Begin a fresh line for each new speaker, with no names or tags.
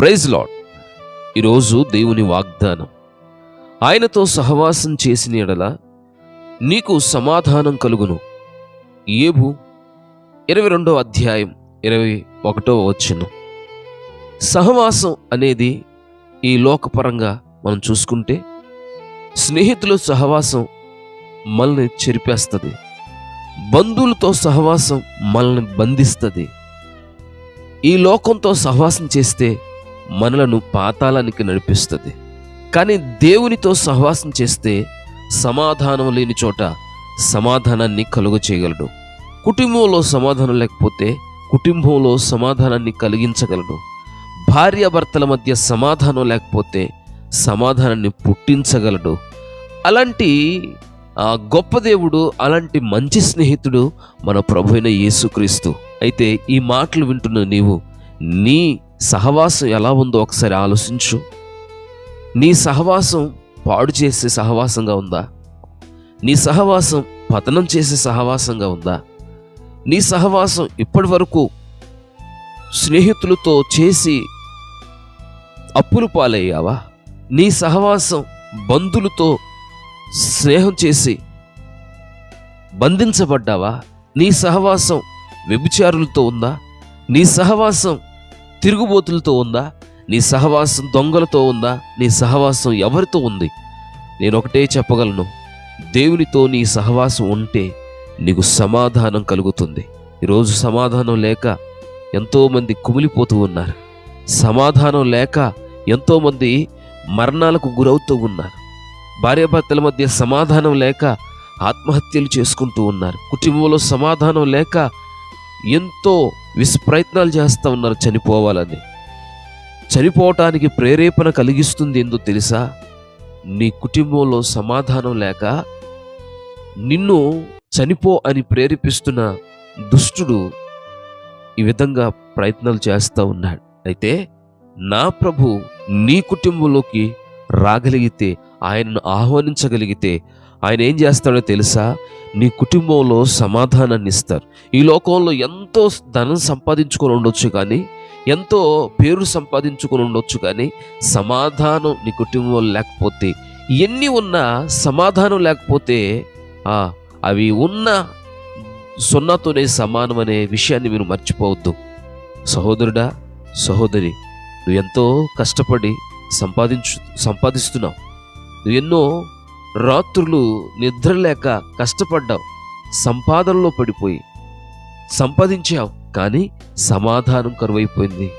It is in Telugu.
ప్రైజ్ లాడ్ ఈరోజు దేవుని వాగ్దానం. ఆయనతో సహవాసం చేసిన ఎడల నీకు సమాధానం కలుగును. ఏబు ఇరవై రెండో అధ్యాయం ఇరవై ఒకటో వచ్చిన సహవాసం అనేది ఈ లోకపరంగా మనం చూసుకుంటే స్నేహితుల సహవాసం మనల్ని చెరిపేస్తుంది. బంధువులతో సహవాసం మనల్ని బంధిస్తుంది. ఈ లోకంతో సహవాసం చేస్తే మనలను పాతాళానికి నడిపిస్తుంది. కానీ దేవునితో సహవాసం చేస్తే సమాధానం లేని చోట సమాధానాన్ని కలుగు చేయగలడు. కుటుంబంలో సమాధానం లేకపోతే కుటుంబంలో సమాధానాన్ని కలిగించగలడు. భార్యాభర్తల మధ్య సమాధానం లేకపోతే సమాధానాన్ని పుట్టించగలడు. అలాంటి గొప్ప దేవుడు అలాంటి మంచి స్నేహితుడు మన ప్రభు అయిన యేసుక్రీస్తు. అయితే ఈ మాటలు వింటున్న నీవు నీ సహవాసం ఎలా ఉందో ఒకసారి ఆలోచించు. నీ సహవాసం పాడు చేసే సహవాసంగా ఉందా? నీ సహవాసం పతనం చేసే సహవాసంగా ఉందా? నీ సహవాసం ఇప్పటి వరకు స్నేహితులతో చేసి అప్పులు పాలయ్యావా? నీ సహవాసం బంధులతో స్నేహం చేసి బంధించబడ్డావా? నీ సహవాసం వ్యభిచారులతో ఉందా? నీ సహవాసం తిరుగుబోతులతో ఉందా? నీ సహవాసం దొంగలతో ఉందా? నీ సహవాసం ఎవరితో ఉంది? నేను ఒకటే చెప్పగలను. దేవునితో నీ సహవాసం ఉంటే నీకు సమాధానం కలుగుతుంది. ఈరోజు సమాధానం లేక ఎంతోమంది కుమిలిపోతూ ఉన్నారు. సమాధానం లేక ఎంతోమంది మరణాలకు గురవుతూ ఉన్నారు. భార్యాభర్తల మధ్య సమాధానం లేక ఆత్మహత్యలు చేసుకుంటూ ఉన్నారు. కుటుంబంలో సమాధానం లేక ఎంతో విశ్వప్రయత్నాలు చేస్తూ ఉన్నారు చనిపోవాలని. చనిపోవటానికి ప్రేరేపణ కలిగిస్తుంది ఎందుకు తెలుసా? నీ కుటుంబంలో సమాధానం లేక నిన్ను చనిపో అని ప్రేరేపిస్తున్న దుష్టుడు ఈ విధంగా ప్రయత్నాలు చేస్తూ ఉన్నాడు. అయితే నా ప్రభు నీ కుటుంబంలోకి రాగలిగితే ఆయనను ఆహ్వానించగలిగితే ఆయన ఏం చేస్తాడో తెలుసా? నీ కుటుంబంలో సమాధానాన్ని ఇస్తారు. ఈ లోకంలో ఎంతో ధనం సంపాదించుకొని ఉండొచ్చు కానీ ఎంతో పేరు సంపాదించుకొని ఉండొచ్చు కానీ సమాధానం నీ కుటుంబంలో లేకపోతే ఎన్ని ఉన్నా సమాధానం లేకపోతే అవి ఉన్న సున్నాతోనే సమానం అనే విషయాన్ని మీరు మర్చిపోవద్దు. సహోదరుడా సహోదరి నువ్వు ఎంతో కష్టపడి సంపాదించు సంపాదిస్తున్నావు. ఎన్నో రాత్రులు నిద్ర లేక కష్టపడ్డావు సంపాదనలో పడిపోయి సంపాదించావు కానీ సమాధానం కరువైపోయింది.